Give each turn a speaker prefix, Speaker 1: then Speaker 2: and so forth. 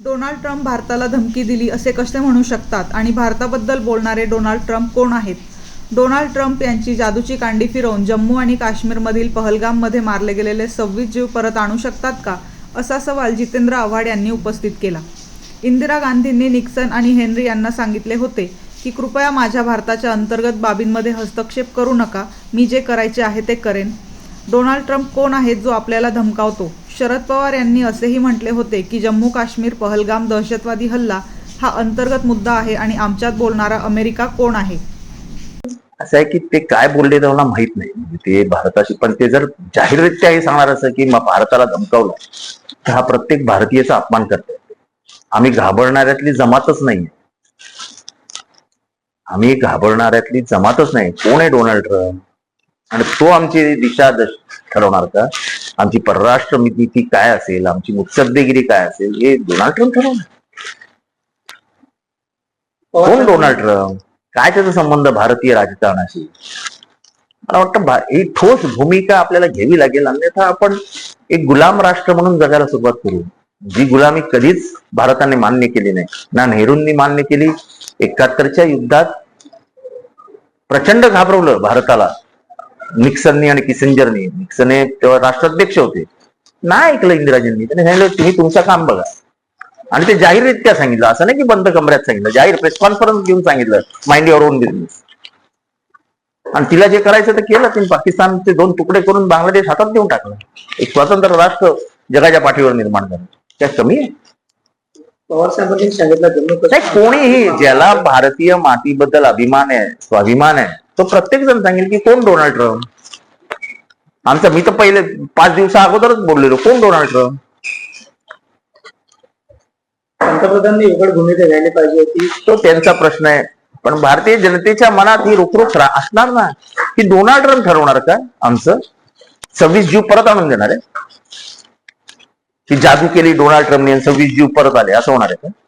Speaker 1: Donald Trump भारताला धमकी दिली असे कसे म्हणू शकतात? आणि भारताबद्दल बोलणारे डोनाल्ड ट्रम्प कोण आहेत? डोनाल्ड ट्रम्प यांची जादूची कांडी फिरवून जम्मू आणि काश्मीरमधील पहलगाममध्ये मारले गेलेले सव्वीस जीव परत आणू शकतात का? असा सवाल जितेंद्र आव्हाड यांनी उपस्थित केला. इंदिरा गांधींनी निक्सन आणि हेनरी यांना सांगितले होते की कृपया माझ्या भारताच्या अंतर्गत बाबींमध्ये हस्तक्षेप करू नका. मी जे करायचे आहे ते करेन. डोनाल्ड ट्रम्प कोण आहेत जो आपल्याला धमकावतो? शरद पवार यांनी असेही म्हटले होते की जम्मू काश्मीर पहलगाम दहशतवादी हल्ला हा अंतर्गत मुद्दा आहे आणि आमच्यात बोलणारा अमेरिका कोण आहे?
Speaker 2: असं आहे की ते काय बोलले ते मला माहीत नाही. म्हणजे ते भारताशी पण ते जर जाहीररित्या हे सांगणार असं की मग भारताला धमकावलं तर हा प्रत्येक भारतीयाचा अपमान करतोय. आम्ही घाबरणाऱ्यातली जमातच नाही. आम्ही घाबरणाऱ्यातली जमातच नाही. कोण आहे डोनाल्ड ट्रम्प? आणि तो आमची दिशा दश ठरवणार का? आमची परराष्ट्र नीती काय असेल? आमची मुत्सद्देगिरी काय असेल? हे डोनाल्ड ट्रम्प ठरवणार. कोण डोनाल्ड ट्रम्प? काय त्याचा संबंध भारतीय राजकारणाशी? मला वाटतं ही ठोस भूमिका आपल्याला घ्यावी लागेल अन्यथा आपण एक गुलाम राष्ट्र म्हणून जगायला सुरुवात करू. जी गुलामी कधीच भारताने मान्य केली नाही. ना नेहरूंनी मान्य केली. एकाहत्तरच्या युद्धात प्रचंड घाबरवलं भारताला. निक्सननी आणि किसिंजरनी. निक्सन हे तेव्हा राष्ट्राध्यक्ष होते. नाही ऐकलं इंदिराजींनी. त्यांनी सांगितलं तुम्ही तुमचं काम बघा. आणि ते जाहीररित्या सांगितलं. असं नाही की बंद कमऱ्यात सांगितलं. जाहीर प्रेस कॉन्फरन्स घेऊन सांगितलं. माइंड युअर ओन बिझनेस आणि तिला जे करायचं ते केलं. तिने पाकिस्तानचे दोन तुकडे करून बांगलादेश हातात देऊन टाकलं. एक स्वतंत्र राष्ट्र जगाच्या पाठीवर निर्माण झालं. त्या कमी आहे.
Speaker 3: पवार
Speaker 2: कोणीही ज्याला भारतीय मातीबद्दल अभिमान आहे स्वाभिमान आहे तो प्रत्येक जण सांगेल की कोण डोनाल्ड ट्रम्प? आमचा मी तर पहिले पाच दिवसा अगोदरच बोललेलो कोण डोनाल्ड ट्रम्प?
Speaker 3: पंतप्रधानांनी उघड भूमिका घ्यायला पाहिजे होती.
Speaker 2: तो त्यांचा प्रश्न आहे. पण भारतीय जनतेच्या मनात ही रोखरोख असणार ना? की डोनाल्ड ट्रम्प ठरवणार का आमचं? सव्वीस जीव परत आणून देणार आहे? की जादू केली डोनाल्ड ट्रम्पने सव्वीस जीव परत आले असं होणार आहे का?